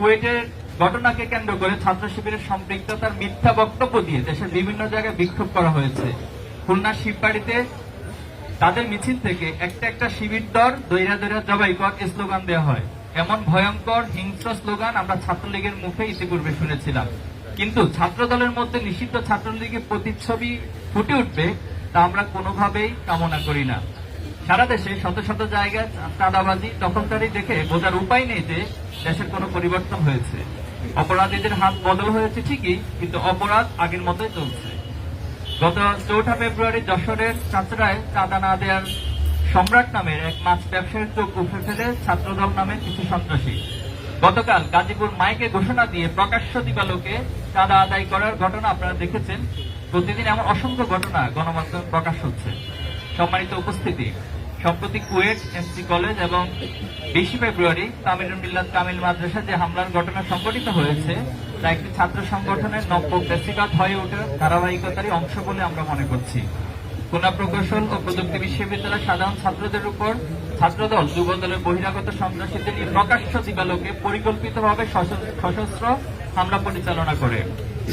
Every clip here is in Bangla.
কুয়েটের ঘটনাকে কেন্দ্র করে ছাত্র শিবিরের সম্পৃক্ততার মিথ্যা বক্তব্য দিয়ে দেশের বিভিন্ন জায়গায় বিক্ষোভ করা হয়েছে। খুলনা শিববাড়িতে তাদের মিছিল থেকে একটা একটা শিবির দর দৈরা দৈরা জবাই কর স্লোগান দেওয়া হয়। এমন ভয়ঙ্কর, হিংস্র স্লোগান আমরা ছাত্রলীগের মুখে ইতিপূর্বে শুনেছিলাম। কিন্তু ছাত্র দলের মধ্যে নিষিদ্ধ ছাত্রলীগের প্রতিচ্ছবি ফুটে উঠবে তা আমরা কোনোভাবেই কামনা করি না। সারা দেশে শত শত জায়গায় চাঁদাবাজি দখলদারি দেখে বোঝার উপায় নেই যে দেশের কোনো পরিবর্তন হয়েছে। অপরাধীদের হাত বদল হয়েছে ঠিকই, কিন্তু অপরাধ আগের মতোই চলছে। গত চৌঠা ফেব্রুয়ারি যশোরের চাচড়ায় চাঁদা না দেওয়ার সম্রাট নামের এক মাছ ব্যবসায়ীর চোখ উঠে ফেলে ছাত্রদল নামের কিছু সন্ত্রাসী। গতকাল গাজীপুর মাইকে ঘোষণা দিয়ে প্রকাশ্য দিবালোকে চাঁদা আদায় করার ঘটনা আপনারা দেখেছেন। প্রতিদিন এমন অসংখ্য ঘটনা গণমাধ্যমে প্রকাশ হচ্ছে। সম্মানিত উপস্থিতি। সম্প্রতি কুয়েট এমসি কলেজ এবং বিশে ফেব্রুয়ারি তামিলুল মিল্লাত কামিল মাদ্রাসা যে হামলার ঘটনা সংঘটিত হয়েছে, তা একটি ছাত্র সংগঠনের নব্য বেসিকাত হয়ে ওঠার ধারাবাহিকতারই অংশ বলে আমরা মনে করছি। খুলনা প্রকৌশল ও প্রযুক্তি বিশ্ববিদ্যালয়ের সাধারণ ছাত্রদের উপর ছাত্রদল যুবদলের বহিরাগত সন্ত্রাসীদের প্রকাশ্য দিবালোকে পরিকল্পিতভাবে সশ- সশস্ত্র হামলা পরিচালনা করে।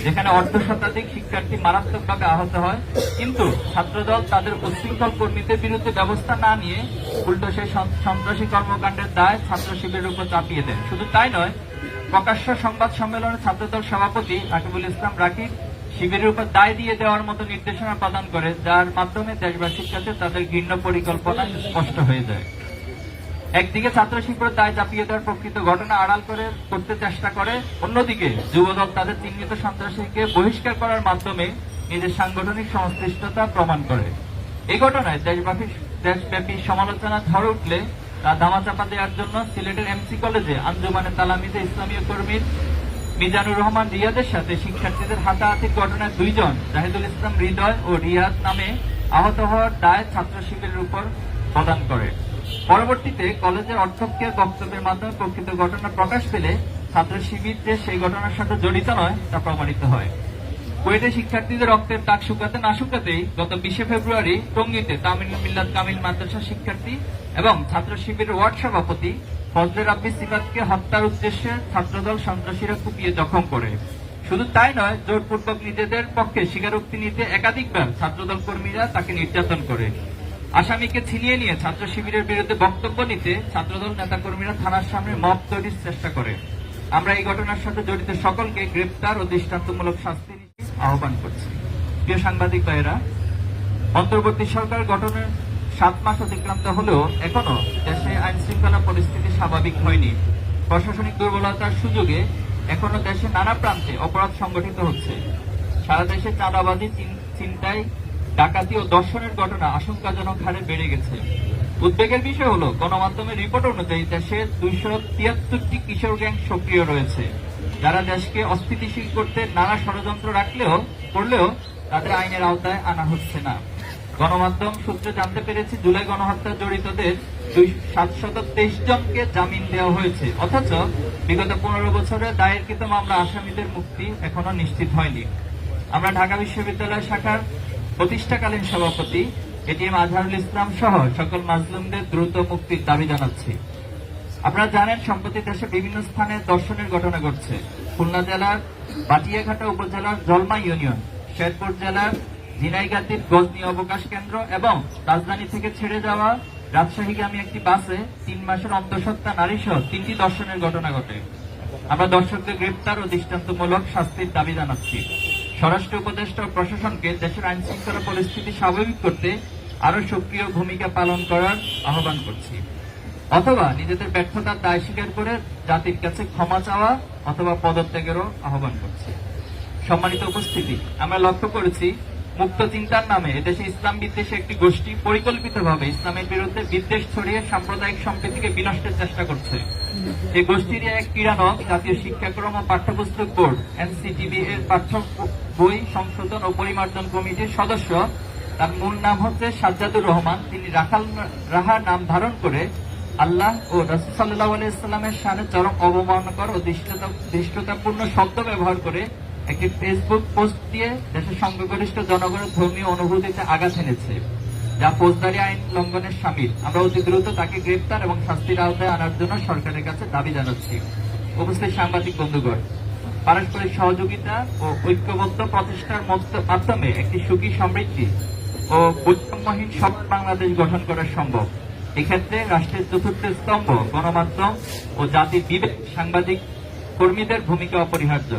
যেখানে অর্ধ শতাধিক শিক্ষার্থী মারাত্মকভাবে আহত হয়। কিন্তু ছাত্রদল তাদের উচ্ছৃঙ্খল কর্মীদের বিরুদ্ধে ব্যবস্থা না নিয়ে উল্টো সেই সন্ত্রাসী কর্মকাণ্ডের দায় ছাত্র শিবিরের উপর চাপিয়ে দেয়। শুধু তাই নয়, প্রকাশ্য সংবাদ সম্মেলনে ছাত্রদল সভাপতি রাকিবুল ইসলাম রাকিব শিবিরের উপর দায় দিয়ে দেওয়ার মতো নির্দেশনা প্রদান করে, যার মাধ্যমে দেশবাসীর কাছে তাদের ঘৃণ্য পরিকল্পনা স্পষ্ট হয়ে যায়। একদিকে ছাত্র শিবিরের দায় চাপিয়ে দেওয়ার প্রকৃত ঘটনা আড়াল করে করতে চেষ্টা করে, অন্যদিকে যুবদল তাদের চিহ্নিত সন্ত্রাসীকে বহিষ্কার করার মাধ্যমে নিজের সাংগঠনিক সংশ্লিষ্টতা প্রমাণ করে। এই ঘটনায় দেশব্যাপী দেশব্যাপী সমালোচনা ঝড় উঠলে তা ধামাচাপা দেওয়ার জন্য সিলেটের এমসি কলেজে আঞ্জুমানে তালামিদে ইসলামীয় কর্মীর মিজানুর রহমান রিয়াদের সাথে শিক্ষার্থীদের হাতাহাতির ঘটনায় দুইজন, জাহিদুল ইসলাম হৃদয় ও রিয়াদ নামে আহত হওয়ার দায় ছাত্র শিবিরের উপর প্রদান করে। পরবর্তীতে কলেজের অধ্যক্ষের বক্তব্যের মাধ্যমে প্রকৃত ঘটনা প্রকাশ পেলে ছাত্র শিবির যে সেই ঘটনার সাথে জড়িত নয় তা প্রমাণিত হয়। কুয়েটে শিক্ষার্থীদের রক্তের তাক শুকাতে না শুকাতেই গত বিশে ফেব্রুয়ারি টঙ্গীতে তামিল মিল্লাত কামিল মাদ্রাসা শিক্ষার্থী এবং ছাত্র শিবিরের ওয়ার্ড সভাপতি ফজলে রাব্বি সিফাতকে হত্যার উদ্দেশ্যে ছাত্রদল সন্ত্রাসীরা কুপিয়ে জখম করে। শুধু তাই নয়, জোরপূর্বক নিজেদের পক্ষে স্বীকারোক্তি নিতে একাধিকবার ছাত্রদল কর্মীরা তাকে নির্যাতন করে। আসামিকে ছিনিয়ে নিয়ে ছাত্র শিবিরের বিরুদ্ধে বক্তব্য নিতে ছাত্রদল নেতাকর্মীরা থানার সামনে মব তৈরির চেষ্টা করে। আমরা এই ঘটনার সাথে জড়িত সকলকে গ্রেপ্তার ও দৃষ্টান্তমূলক শাস্তি আহ্বান করছি। প্রিয় সাংবাদিক ভাইয়েরা, অন্তর্বর্তী সরকার গঠনের সাত মাস অতিক্রান্ত হলেও এখনও দেশে আইন শৃঙ্খলা পরিস্থিতি স্বাভাবিক হয়নি। প্রশাসনিক দুর্বলতার সুযোগে এখনও দেশে নানা প্রান্তে অপরাধ সংগঠিত হচ্ছে। সারা দেশে চাঁদাবাদী চিন- ছিনতাই ডাকাতি ও দর্শনের ঘটনা আশঙ্কাজনক হারে বেড়ে গেছে। উদ্বেগের বিষয় হলো, গণমাধ্যমের রিপোর্ট অনুযায়ী দেশে দুইশো তিয়াত্তরটি কিশোর গ্যাং সক্রিয় রয়েছে। যারা দেশকে অস্থিতিশীল করতে নানা ষড়যন্ত্র রাখলেও, করলেও তাদের আইনের আওতায় আনা হচ্ছে না। গণমাধ্যম সূত্রে জানতে পেরেছি, জুলাই গণহত্যা জড়িতদের দুই সাতশত তেইশ জনকে জামিন দেওয়া হয়েছে। অথচ বিগত পনেরো বছরে দায়েরকৃত মামলা আসামিদের মুক্তি এখনও নিশ্চিত হয়নি। আমরা ঢাকা বিশ্ববিদ্যালয় শাখার প্রতিষ্ঠাকালীন সভাপতি এটিএম আজহারুল ইসলাম সহ সকল মাজলুমদের দ্রুত মুক্তির দাবি জানাচ্ছি। আপনারা জানেন, সম্প্রতি দেশে বিভিন্ন স্থানে দর্শনের ঘটনা ঘটছে। খুলনা জেলার বাটিয়াঘাটা উপজেলার জলমা ইউনিয়ন, শেরপুর জেলার ঝিনাইগাতির গজনি অবকাশ কেন্দ্র এবং রাজধানী থেকে ছেড়ে যাওয়া রাজশাহীগামী একটি বাসে তিন মাসের অন্তঃসত্ত্বা নারী সহ তিনটি দর্শনের ঘটনা ঘটে। আমরা দর্শকদের গ্রেপ্তার ও দৃষ্টান্তমূলক শাস্তির দাবি জানাচ্ছি। স্বরাষ্ট্র উপদেষ্টা প্রশাসনকে দেশের আইন শৃঙ্খলা পরিস্থিতি স্বাভাবিক করতে আরও সক্রিয় ভূমিকা পালন করার আহ্বান করছি। অথবা নিজেদের ব্যর্থতার দায় স্বীকার করে জাতির কাছে ক্ষমা চাওয়া অথবা পদত্যাগেরও আহ্বান করছি। সম্মানিত উপস্থিতি, আমরা লক্ষ্য করেছি মুক্ত চিন্তার নামে এদেশে ইসলাম বিদ্বেষে একটি গোষ্ঠী পরিকল্পিতভাবে ইসলামের বিরুদ্ধে বিদ্বেষ ছড়িয়ে সাম্প্রদায়িক সম্প্রীতিকে বিনষ্টের চেষ্টা করছে। এই গোষ্ঠীর এক কিরানক জাতীয় শিক্ষাক্রম ও পাঠ্যপুস্তক বোর্ড, এনসিটিবি এর পাঠ্য বই সংশোধন ও পরিমার্জন কমিটির সদস্য। তার মূল নাম হচ্ছে সাজ্জাদুর রহমান। তিনি রাখাল রাহা নাম ধারণ করে আল্লাহ ও রসুল সাল্লাহ আলাইস্লামের সামনে চরম অবমাননাকর ও দৃষ্টতা- দৃষ্টতাপূর্ণ শব্দ ব্যবহার করে একটি ফেসবুক পোস্ট দিয়ে দেশের সংখ্যাগরিষ্ঠ জনগণের ধর্মীয় অনুভূতিতে আঘাত এনেছে। যা ফৌজদারি আইন লঙ্ঘনের সামিল। আমরা অতি দ্রুত তাকে গ্রেপ্তার এবং শাস্তির আওতায় আনার জন্য সরকারের কাছে দাবি জানাচ্ছি। উপস্থিত সাংবাদিক বন্ধুগণ, পারস্পরিক সহযোগিতা ও ঐক্যবদ্ধ প্রচেষ্টার মাধ্যমে একটি সুখী সমৃদ্ধি ও বৈষম্যহীন সব বাংলাদেশ গঠন করা সম্ভব। এক্ষেত্রে রাষ্ট্রের চতুর্থ স্তম্ভ গণমাধ্যম ও জাতির বিবেক সাংবাদিক কর্মীদের ভূমিকা অপরিহার্য।